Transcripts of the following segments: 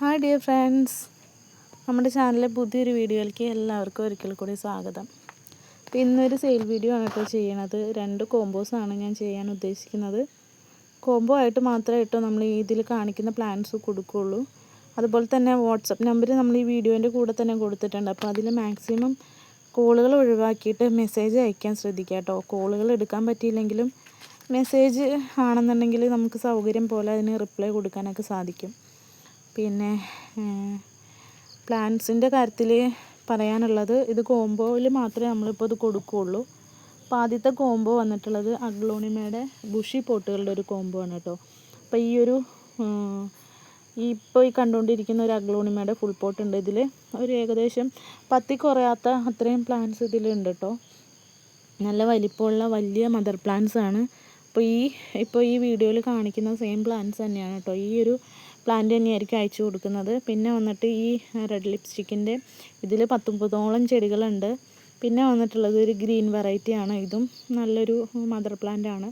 Hi dear friends നമ്മുടെ ചാനലിലെ പുതിയൊരു വീഡിയോയിലേക്ക് എല്ലാവർക്കും ഒരിക്കൽ കൂടി സ്വാഗതം. അപ്പോൾ ഇന്നൊരു സെയിൽ വീഡിയോ ആണ് കേട്ടോ ചെയ്യണത്. രണ്ട് കോമ്പോസാണ് ഞാൻ ചെയ്യാൻ ഉദ്ദേശിക്കുന്നത്. കോംബോ ആയിട്ട് മാത്രമേ കേട്ടോ നമ്മൾ ഇതിൽ കാണിക്കുന്ന പ്ലാൻസ് കൊടുക്കുകയുള്ളൂ അതുപോലെ തന്നെ വാട്സപ്പ് നമ്പർ നമ്മൾ ഈ വീഡിയോന്റെ കൂടെ തന്നെ കൊടുത്തിട്ടുണ്ട്. അപ്പോൾ അതിൽ മാക്സിമം കോളുകൾ ഒഴിവാക്കിയിട്ട് മെസ്സേജ് അയക്കാൻ ശ്രദ്ധിക്കുക കേട്ടോ. കോളുകൾ എടുക്കാൻ പറ്റിയില്ലെങ്കിലും മെസ്സേജ് ആണെന്നുണ്ടെങ്കിൽ നമുക്ക് സൗകര്യം പോലെ അതിന് റിപ്ലൈ കൊടുക്കാനൊക്കെ സാധിക്കും. പിന്നെ പ്ലാന്റ്സിന്റെ കാര്യത്തിൽ പറയാനുള്ളത് ഇത് കോംബോയിൽ മാത്രമേ നമ്മളിപ്പോൾ ഇത് കൊടുക്കുകയുള്ളൂ. അപ്പോൾ ആദ്യത്തെ കോംബോ വന്നിട്ടുള്ളത് അഗ്ലോണിമയുടെ ബുഷി പോട്ടുകളുടെ ഒരു കോംബോ ആണ് കേട്ടോ. അപ്പോൾ ഈ ഒരു ഈ ഇപ്പോൾ ഈ കണ്ടുകൊണ്ടിരിക്കുന്ന ഒരു അഗ്ലോണിമയുടെ ഫുൾ പോട്ട് ഉണ്ട് ഇതിൽ ഒരു ഏകദേശം പത്തി കുറയാത്ത അത്രയും പ്ലാന്റ്സ് ഇതിലുണ്ട് കേട്ടോ. നല്ല വലിപ്പമുള്ള വലിയ മദർ പ്ലാന്റ്സ് ആണ്. അപ്പോൾ ഈ ഇപ്പോൾ ഈ വീഡിയോയിൽ കാണിക്കുന്ന സെയിം പ്ലാന്റ്സ് തന്നെയാണ് കേട്ടോ. ഈ ഒരു പ്ലാന്റ് തന്നെയായിരിക്കും അയച്ചു കൊടുക്കുന്നത്. പിന്നെ വന്നിട്ട് ഈ റെഡ് ലിപ്സ്റ്റിക്കിന്റെ ഇതിൽ പത്തൊമ്പതോളം ചെടികളുണ്ട്. പിന്നെ വന്നിട്ടുള്ളത് ഒരു ഗ്രീൻ വെറൈറ്റി ആണ്. ഇതും നല്ലൊരു മദർ പ്ലാന്റ് ആണ്.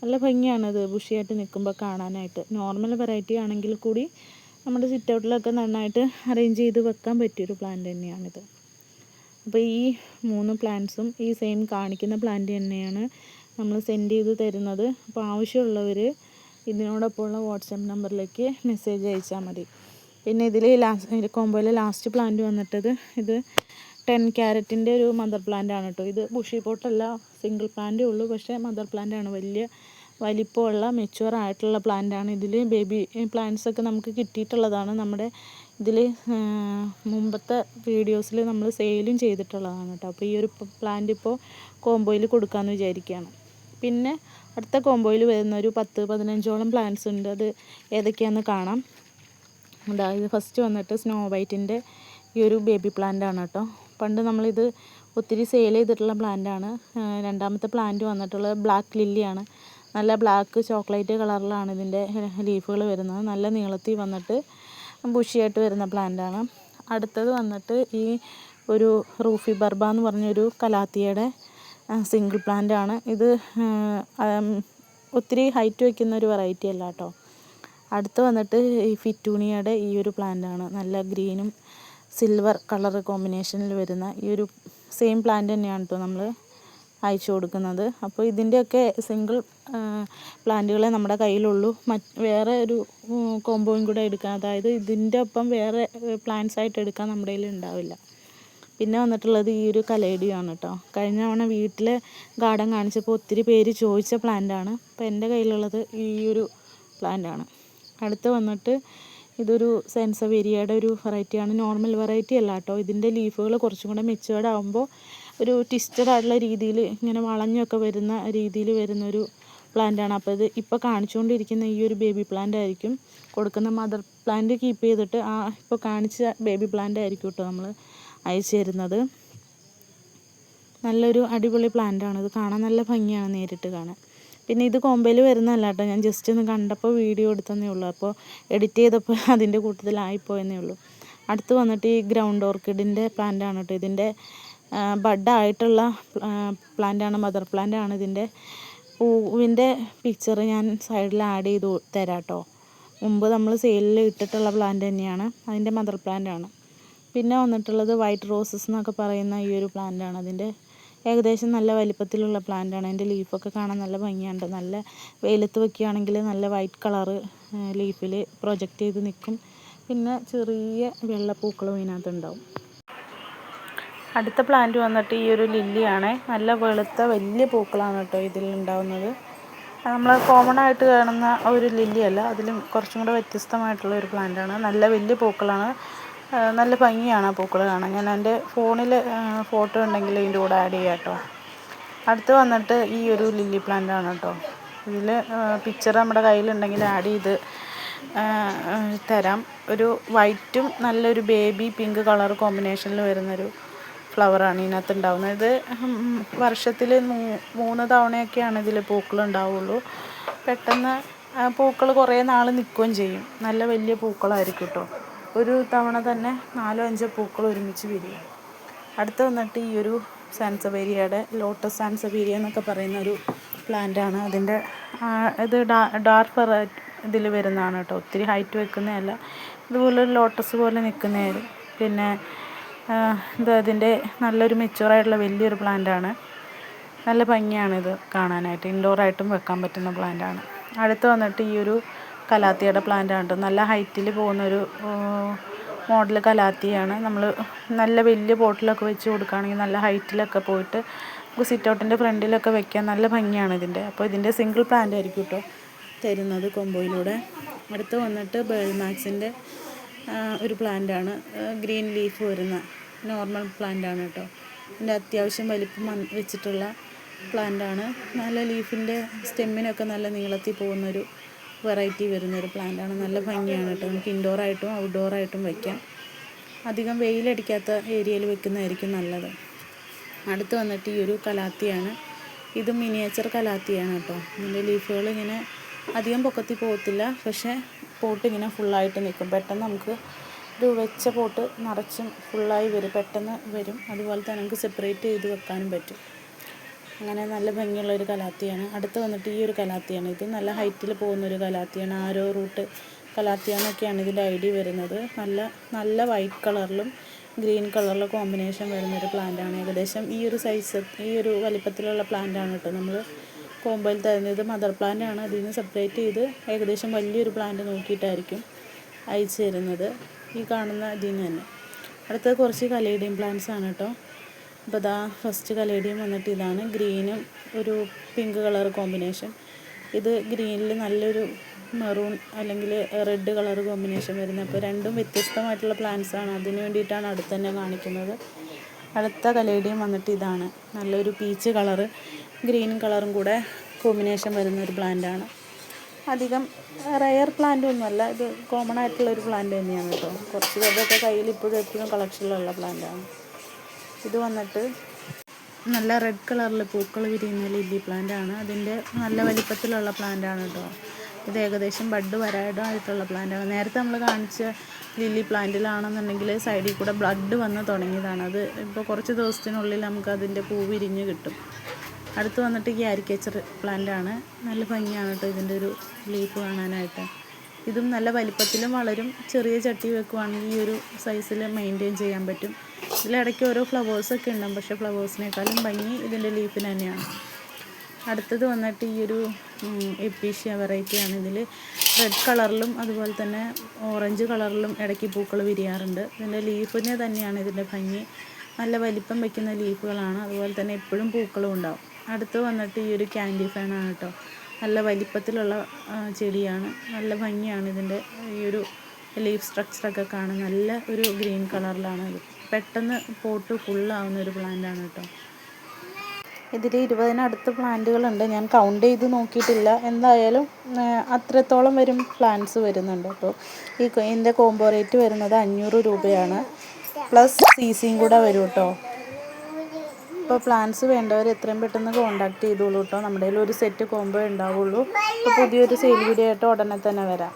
നല്ല ഭംഗിയാണത് ബുഷിയായിട്ട് നിൽക്കുമ്പോൾ കാണാനായിട്ട്. നോർമൽ വെറൈറ്റി ആണെങ്കിൽ കൂടി നമ്മുടെ സിറ്റൗട്ടിലൊക്കെ നന്നായിട്ട് അറേഞ്ച് ചെയ്ത് വെക്കാൻ പറ്റിയൊരു പ്ലാന്റ് തന്നെയാണിത്. അപ്പോൾ ഈ മൂന്ന് പ്ലാന്റ്സും ഈ സെയിം കാണിക്കുന്ന പ്ലാന്റ് തന്നെയാണ് നമ്മൾ സെൻഡ് ചെയ്ത് തരുന്നത്. അപ്പോൾ ആവശ്യമുള്ളവർ ഇതിനോടൊപ്പമുള്ള വാട്സാപ്പ് നമ്പറിലേക്ക് മെസ്സേജ് അയച്ചാൽ മതി. പിന്നെ ഇതിൽ ലാസ്റ്റ് കോമ്പോയിൽ ലാസ്റ്റ് പ്ലാന്റ് വന്നിട്ടത് ഇത് ടെൻ ക്യാരറ്റിന്റെ ഒരു മദർ പ്ലാന്റ് ആണ് കേട്ടോ. ഇത് ബുഷി പോട്ടല്ല സിംഗിൾ പ്ലാന്റേ ഉള്ളൂ. പക്ഷേ മദർ പ്ലാന്റ് ആണ് വലിയ വലിപ്പമുള്ള മെച്യൂർ ആയിട്ടുള്ള പ്ലാന്റ് ആണ് ഇതിൽ ബേബി പ്ലാന്റ്സ് ഒക്കെ നമുക്ക് കിട്ടിയിട്ടുള്ളതാണ്. നമ്മുടെ ഇതിൽ മുമ്പത്തെ വീഡിയോസിൽ നമ്മൾ സെയിലും ചെയ്തിട്ടുള്ളതാണ് കേട്ടോ. അപ്പോൾ ഈ ഒരു പ്ലാന്റ് ഇപ്പോൾ കോമ്പോയിൽ കൊടുക്കാമെന്ന് വിചാരിക്കുകയാണ് പിന്നെ അടുത്ത കോംബോയിൽ വരുന്ന ഒരു പത്ത് പതിനഞ്ചോളം പ്ലാന്റ്സ് ഉണ്ട്. അത് ഏതൊക്കെയാണെന്ന് കാണാം. അതായത് ഫസ്റ്റ് വന്നിട്ട് സ്നോ വൈറ്റിന്റെ ഈ ഒരു ബേബി പ്ലാന്റ് ആണ് കേട്ടോ പണ്ട് നമ്മളിത് ഒത്തിരി സെയിൽ ചെയ്തിട്ടുള്ള പ്ലാന്റ് ആണ്. രണ്ടാമത്തെ പ്ലാന്റ് വന്നിട്ടുള്ളത് ബ്ലാക്ക് ലില്ലിയാണ് നല്ല ബ്ലാക്ക് ചോക്ലേറ്റ് കളറിലാണ് ഇതിന്റെ ലീഫുകൾ വരുന്നത്. നല്ല നീളത്തിൽ വന്നിട്ട് ബുഷിയായിട്ട് വരുന്ന പ്ലാന്റ് ആണ്. അടുത്തത് വന്നിട്ട് ഈ ഒരു റൂഫി ബർബ എന്ന് പറഞ്ഞൊരു കലാത്തിയുടെ സിംഗിൾ പ്ലാന്റ് ആണ്. ഇത് ഒത്തിരി ഹൈറ്റ് വയ്ക്കുന്ന ഒരു വെറൈറ്റി അല്ല കേട്ടോ അടുത്ത് വന്നിട്ട് ഈ ഫിറ്റൂണിയയുടെ ഈ ഒരു പ്ലാന്റ് ആണ്. നല്ല ഗ്രീനും സിൽവർ കളർ കോമ്പിനേഷനിൽ വരുന്ന ഈ ഒരു സെയിം പ്ലാന്റ് തന്നെയാണ് കേട്ടോ നമ്മൾ അയച്ചു കൊടുക്കുന്നത്. അപ്പോൾ ഇതിന്റെയൊക്കെ സിംഗിൾ പ്ലാന്റുകളെ നമ്മുടെ കയ്യിലുള്ളൂ. മറ്റ് വേറെ ഒരു കോമ്പോയും കൂടെ എടുക്കാം അതായത് ഇതിന്റെ ഒപ്പം വേറെ പ്ലാന്റ്സ് ആയിട്ട് എടുക്കാൻ നമ്മുടെ കയ്യിൽ ഉണ്ടാവില്ല. പിന്നെ വന്നിട്ടുള്ളത് ഈ ഒരു കലേഡിയാണ് കേട്ടോ കഴിഞ്ഞ തവണ വീട്ടിൽ ഗാർഡൻ കാണിച്ചപ്പോൾ ഒത്തിരി പേര് ചോദിച്ച പ്ലാന്റാണ് അപ്പോൾ എന്റെ കയ്യിലുള്ളത് ഈ ഒരു പ്ലാന്റാണ് അടുത്ത് വന്നിട്ട് ഇതൊരു സെൻസവേരിയയുടെ ഒരു വെറൈറ്റിയാണ് നോർമൽ വെറൈറ്റി അല്ല കേട്ടോ ഇതിന്റെ ലീഫുകൾ കുറച്ചും കൂടെ മെച്ചുവേർഡ് ആകുമ്പോൾ ഒരു ട്വിസ്റ്റഡ് ആയിട്ടുള്ള രീതിയിൽ ഇങ്ങനെ വളഞ്ഞൊക്കെ വരുന്ന രീതിയിൽ വരുന്നൊരു പ്ലാന്റാണ് അപ്പോൾ ഇത് ഇപ്പോൾ കാണിച്ചുകൊണ്ടിരിക്കുന്ന ഈ ഒരു ബേബി പ്ലാന്റ് ആയിരിക്കും. കൊടുക്കുന്ന മദർ പ്ലാന്റ് കീപ്പ് ചെയ്തിട്ട് ആ ഇപ്പോൾ കാണിച്ച ബേബി പ്ലാന്റ് ആയിരിക്കും കേട്ടോ നമ്മൾ അയച്ചു തരുന്നത് നല്ലൊരു അടിപൊളി പ്ലാന്റാണ്. ഇത് കാണാൻ നല്ല ഭംഗിയാണ് നേരിട്ട് കാണാൻ. പിന്നെ ഇത് കോമ്പയിൽ വരുന്നതല്ല കേട്ടോ. ഞാൻ ജസ്റ്റ് ഒന്ന് കണ്ടപ്പോൾ വീഡിയോ എടുത്തതേ ഉള്ളൂ. അപ്പോൾ എഡിറ്റ് ചെയ്തപ്പോൾ അതിന്റെ കൂട്ടത്തിലായിപ്പോയെന്നേ ഉള്ളൂ. അടുത്ത് വന്നിട്ട് ഈ ഗ്രൗണ്ട് ഓർക്കിഡിന്റെ പ്ലാന്റ് ആണ് കേട്ടോ. ഇതിന്റെ ബഡായിട്ടുള്ള പ്ലാന്റാണ് മദർ പ്ലാന്റ് ആണ് ഇതിന്റെ പൂവിന്റെ പിക്ചർ ഞാൻ സൈഡിൽ ആഡ് ചെയ്ത് തരാം കേട്ടോ. മുമ്പ് നമ്മൾ സെയിലിൽ ഇട്ടിട്ടുള്ള പ്ലാന്റ് തന്നെയാണ്. അതിന്റെ മദർ പ്ലാന്റ് ആണ്. പിന്നെ വന്നിട്ടുള്ളത് വൈറ്റ് റോസസ് എന്നൊക്കെ പറയുന്ന ഈ ഒരു പ്ലാന്റ് ആണ്. അതിന്റെ ഏകദേശം നല്ല വലിപ്പത്തിലുള്ള പ്ലാന്റ് ആണ്. അതിന്റെ ലീഫൊക്കെ കാണാൻ നല്ല ഭംഗിയുണ്ട്. നല്ല വെയിലത്ത് വെക്കുകയാണെങ്കിൽ നല്ല വൈറ്റ് കളറ് ലീഫിൽ പ്രൊജക്റ്റ് ചെയ്ത് നിൽക്കും. പിന്നെ ചെറിയ വെള്ളപ്പൂക്കളും ഇതിനകത്തുണ്ടാവും. അടുത്ത പ്ലാന്റ് വന്നിട്ട് ഈ ഒരു ലില്ലിയാണ് നല്ല വെളുത്ത വലിയ പൂക്കളാണ് കേട്ടോ ഇതിൽ ഉണ്ടാവുന്നത്. നമ്മൾ കോമൺ ആയിട്ട് കാണുന്ന ഒരു ലില്ലിയല്ല അതിലും കുറച്ചും കൂടെ വ്യത്യസ്തമായിട്ടുള്ള ഒരു പ്ലാന്റാണ് നല്ല വലിയ പൂക്കളാണ്. നല്ല ഭംഗിയാണ് ആ പൂക്കൾ കാണാൻ. ഞാൻ എന്റെ ഫോണിൽ ഫോട്ടോ ഉണ്ടെങ്കിൽ ഇതിന്റെ കൂടെ ആഡ് ചെയ്യാം കേട്ടോ. അടുത്ത് വന്നിട്ട് ഈ ഒരു ലില്ലി പ്ലാന്റ് ആണ് കേട്ടോ. ഇതിൽ പിക്ചർ നമ്മുടെ കയ്യിലുണ്ടെങ്കിൽ ആഡ് ചെയ്ത് തരാം. ഒരു വൈറ്റും നല്ലൊരു ബേബി പിങ്ക് കളർ കോമ്പിനേഷനിൽ വരുന്നൊരു ഫ്ലവറാണ് ഇതിനകത്ത് ഉണ്ടാവുന്നത്. ഇത് വർഷത്തിൽ മൂന്ന് തവണയൊക്കെയാണ് ഇതിൽ പൂക്കൾ ഉണ്ടാവുള്ളൂ. പെട്ടെന്ന് പൂക്കൾ കുറേ നാൾ നിൽക്കുകയും ചെയ്യും. നല്ല വലിയ പൂക്കളായിരിക്കും കേട്ടോ. ഒരു തവണ തന്നെ നാലോ അഞ്ചോ പൂക്കൾ ഒരുമിച്ച് വിരിയും. അടുത്ത് വന്നിട്ട് ഈ ഒരു സാൻസബേരിയയുടെ ലോട്ടസ് സാൻസബേരിയ എന്നൊക്കെ പറയുന്ന ഒരു പ്ലാന്റാണ് അതിന്റെ ഇത് ഡാർക്ക് ഇതിൽ വരുന്നതാണ് കേട്ടോ. ഒത്തിരി ഹൈറ്റ് വെക്കുന്നതല്ല. ഇതുപോലെ ഒരു ലോട്ടസ് പോലെ നിൽക്കുന്നതായിരുന്നു പിന്നെ ഇത് അതിന്റെ നല്ലൊരു മെച്ചുവറായിട്ടുള്ള വലിയൊരു പ്ലാന്റാണ് നല്ല ഭംഗിയാണിത് കാണാനായിട്ട്. ഇൻഡോറായിട്ടും വെക്കാൻ പറ്റുന്ന പ്ലാന്റാണ് അടുത്ത് വന്നിട്ട് ഈ ഒരു കലാത്തിയുടെ പ്ലാന്റാണ് കേട്ടോ നല്ല ഹൈറ്റിൽ പോകുന്നൊരു മോഡൽ കലാത്തിയാണ്. നമ്മൾ നല്ല വലിയ ബോട്ടിലൊക്കെ വെച്ച് കൊടുക്കുകയാണെങ്കിൽ നല്ല ഹൈറ്റിലൊക്കെ പോയിട്ട് നമുക്ക് സിറ്റ് ഔട്ടിന്റെ ഫ്രണ്ടിലൊക്കെ വെക്കാൻ നല്ല ഭംഗിയാണ് ഇതിന്റെ അപ്പോൾ ഇതിന്റെ സിംഗിൾ പ്ലാന്റ് ആയിരിക്കും കേട്ടോ തരുന്നത് കൊമ്പോയിലൂടെ. അടുത്ത് വന്നിട്ട് ബേൾ മാക്സിന്റെ ഒരു പ്ലാന്റാണ് ഗ്രീൻ ലീഫ് വരുന്ന നോർമൽ പ്ലാന്റാണ് കേട്ടോ എന്റെ അത്യാവശ്യം വലിപ്പം വെച്ചിട്ടുള്ള പ്ലാന്റാണ് നല്ല ലീഫിന്റെ സ്റ്റെമ്മിനൊക്കെ നല്ല നീളത്തിൽ പോകുന്നൊരു വെറൈറ്റി വരുന്നൊരു പ്ലാന്റാണ്. നല്ല ഭംഗിയാണ് കേട്ടോ. നമുക്ക് ഇൻഡോറായിട്ടും ഔട്ട്ഡോറായിട്ടും വയ്ക്കാം അധികം വെയിലടിക്കാത്ത ഏരിയയിൽ വെക്കുന്നതായിരിക്കും നല്ലത്. അടുത്ത് വന്നിട്ട് ഈ ഒരു കലാത്തിയാണ്. ഇത് മിനിയേച്ചർ കലാത്തിയാണ് കേട്ടോ. ഇതിന്റെ ലീഫുകൾ ഇങ്ങനെ അധികം പൊക്കത്തിൽ പോകത്തില്ല. പക്ഷേ പോട്ട് ഇങ്ങനെ ഫുള്ളായിട്ട് നിൽക്കും. പെട്ടെന്ന് നമുക്ക് ഇത് വെച്ച പോട്ട് നിറച്ചും ഫുള്ളായി വരും. പെട്ടെന്ന് വരും. അതുപോലെ തന്നെ നമുക്ക് സെപ്പറേറ്റ് ചെയ്ത് വെക്കാനും പറ്റും. അങ്ങനെ നല്ല ഭംഗിയുള്ള ഒരു കലാത്തിയാണ്. അടുത്ത് വന്നിട്ട് ഈ ഒരു കലാത്തിയാണ്. ഇത് നല്ല ഹൈറ്റിൽ പോകുന്ന ഒരു കലാത്തിയാണ്. ആരോ റൂട്ട് കലാത്തിയാന്നൊക്കെയാണ് ഇതിന്റെ ഐ ഡി വരുന്നത്. നല്ല നല്ല വൈറ്റ് കളറിലും ഗ്രീൻ കളറിലും കോമ്പിനേഷൻ വരുന്ന ഒരു പ്ലാന്റാണ് ഏകദേശം ഈ ഒരു സൈസ് ഈ ഒരു വലിപ്പത്തിലുള്ള പ്ലാന്റാണ് കേട്ടോ നമ്മൾ കോമ്പോയിൽ തരുന്നത്. മദർ പ്ലാന്റ് ആണ്. അതിൽ നിന്ന് സെപ്പറേറ്റ് ചെയ്ത് ഏകദേശം വലിയൊരു പ്ലാന്റ് നോക്കിയിട്ടായിരിക്കും അയച്ചു തരുന്നത്. ഈ കാണുന്ന ഇതിൽ നിന്ന് തന്നെ. അടുത്തത് കുറച്ച് കലേഡിയം പ്ലാന്റ്സ് ആണ് കേട്ടോ. അപ്പോൾ ഇതാ ഫസ്റ്റ് കലേഡിയം വന്നിട്ട് ഇതാണ്. ഗ്രീനും ഒരു പിങ്ക് കളർ കോമ്പിനേഷൻ ഇത് ഗ്രീനിൽ നല്ലൊരു മെറൂൺ അല്ലെങ്കിൽ റെഡ് കളർ കോമ്പിനേഷൻ വരുന്നത്. അപ്പോൾ രണ്ടും വ്യത്യസ്തമായിട്ടുള്ള പ്ലാന്റ്സ് ആണ്. അതിന് വേണ്ടിയിട്ടാണ് അടുത്ത് തന്നെ കാണിക്കുന്നത്. അടുത്ത കലേഡിയം വന്നിട്ട് ഇതാണ്. നല്ലൊരു പീച്ച് കളറ് ഗ്രീൻ കളറും കൂടെ കോമ്പിനേഷൻ വരുന്ന ഒരു പ്ലാന്റാണ് അധികം റയർ പ്ലാന്റ് ഒന്നുമല്ല. ഇത് കോമൺ ആയിട്ടുള്ള ഒരു പ്ലാന്റ് തന്നെയാണ് കേട്ടോ. കുറച്ച് പേരുടെയൊക്കെ കയ്യിൽ ഇപ്പോഴും എപ്പോഴും കളക്ഷനിലുള്ള പ്ലാന്റാണ് ഇത് വന്നിട്ട് നല്ല റെഡ് കളറിൽ പൂക്കൾ വിരിയുന്ന ലില്ലി പ്ലാന്റ് ആണ്. അതിന്റെ നല്ല വലിപ്പത്തിലുള്ള പ്ലാന്റ് ആണ് കേട്ടോ ഇത് ഏകദേശം ബഡ് വരാടായിട്ടുള്ള പ്ലാന്റ് ആണ്. നേരത്തെ നമ്മൾ കാണിച്ച ലില്ലി പ്ലാന്റിലാണെന്നുണ്ടെങ്കിൽ സൈഡിൽ കൂടെ ബ്ലഡ് വന്ന് തുടങ്ങിയതാണ്. അത് ഇപ്പോൾ കുറച്ച് ദിവസത്തിനുള്ളിൽ നമുക്ക് അതിന്റെ പൂ വിരിഞ്ഞ് കിട്ടും. അടുത്ത് വന്നിട്ട് ക്യാരിക്കേച്ചർ പ്ലാന്റ് ആണ്. നല്ല ഭംഗിയാണ് കേട്ടോ ഇതിന്റെ ഒരു ലീഫ് കാണാനായിട്ട്. ഇതും നല്ല വലിപ്പത്തിലും വളരും. ചെറിയ ചട്ടി വെക്കുവാണെങ്കിൽ ഈ ഒരു സൈസിൽ മെയിന്റെയിൻ ചെയ്യാൻ പറ്റും. ഇതിലിടയ്ക്ക് ഓരോ ഫ്ലവേഴ്സൊക്കെ ഉണ്ടാകും പക്ഷേ ഫ്ലവേഴ്സിനേക്കാളും ഭംഗി ഇതിന്റെ ലീഫിന് തന്നെയാണ്. അടുത്തത് വന്നിട്ട് ഈ ഒരു എപ്പീഷ്യ വെറൈറ്റിയാണ് ഇതിൽ റെഡ് കളറിലും അതുപോലെ തന്നെ ഓറഞ്ച് കളറിലും ഇടയ്ക്ക് പൂക്കൾ വിരിയാറുണ്ട്. ഇതിന്റെ ലീഫിന് തന്നെയാണ് ഇതിന്റെ ഭംഗി. നല്ല വലിപ്പം വയ്ക്കുന്ന ലീഫുകളാണ് അതുപോലെ തന്നെ എപ്പോഴും പൂക്കളും ഉണ്ടാവും. അടുത്ത് വന്നിട്ട് ഈ ഒരു ക്യാൻഡി ഫാനാണ് കേട്ടോ. നല്ല വലിപ്പത്തിലുള്ള ചെടിയാണ്. നല്ല ഭംഗിയാണ് ഇതിന്റെ ഈ ഒരു ലീഫ് സ്ട്രക്ചറൊക്കെ കാണാൻ. നല്ല ഒരു ഗ്രീൻ കളറിലാണ് ഇത്. പെട്ടെന്ന് പോട്ട് ഫുള്ളാവുന്ന ഒരു പ്ലാന്റാണ് കേട്ടോ ഇതിൽ ഇരുപതിനടുത്ത് പ്ലാന്റുകളുണ്ട് ഞാൻ കൗണ്ട് ചെയ്ത് നോക്കിയിട്ടില്ല. എന്തായാലും അത്രത്തോളം വരും പ്ലാന്റ്സ് വരുന്നുണ്ട്. അപ്പോൾ ഈ ഇതിന്റെ കോംബോ റേറ്റ് വരുന്നത് അഞ്ഞൂറ് രൂപയാണ്. പ്ലസ് സി സിയും കൂടെ വരും കേട്ടോ അപ്പോൾ പ്ലാൻസ് വേണ്ടവർ എത്രയും പെട്ടെന്ന് കോൺടാക്ട് ചെയ്തോളൂ കേട്ടോ നമ്മുടെ കയ്യിൽ ഒരു സെറ്റ് കോംബോ ഉണ്ടാവുള്ളൂ. അപ്പോൾ പുതിയൊരു സെയിൽ വീഡിയോ ആയിട്ട് ഉടനെ തന്നെ വരാം.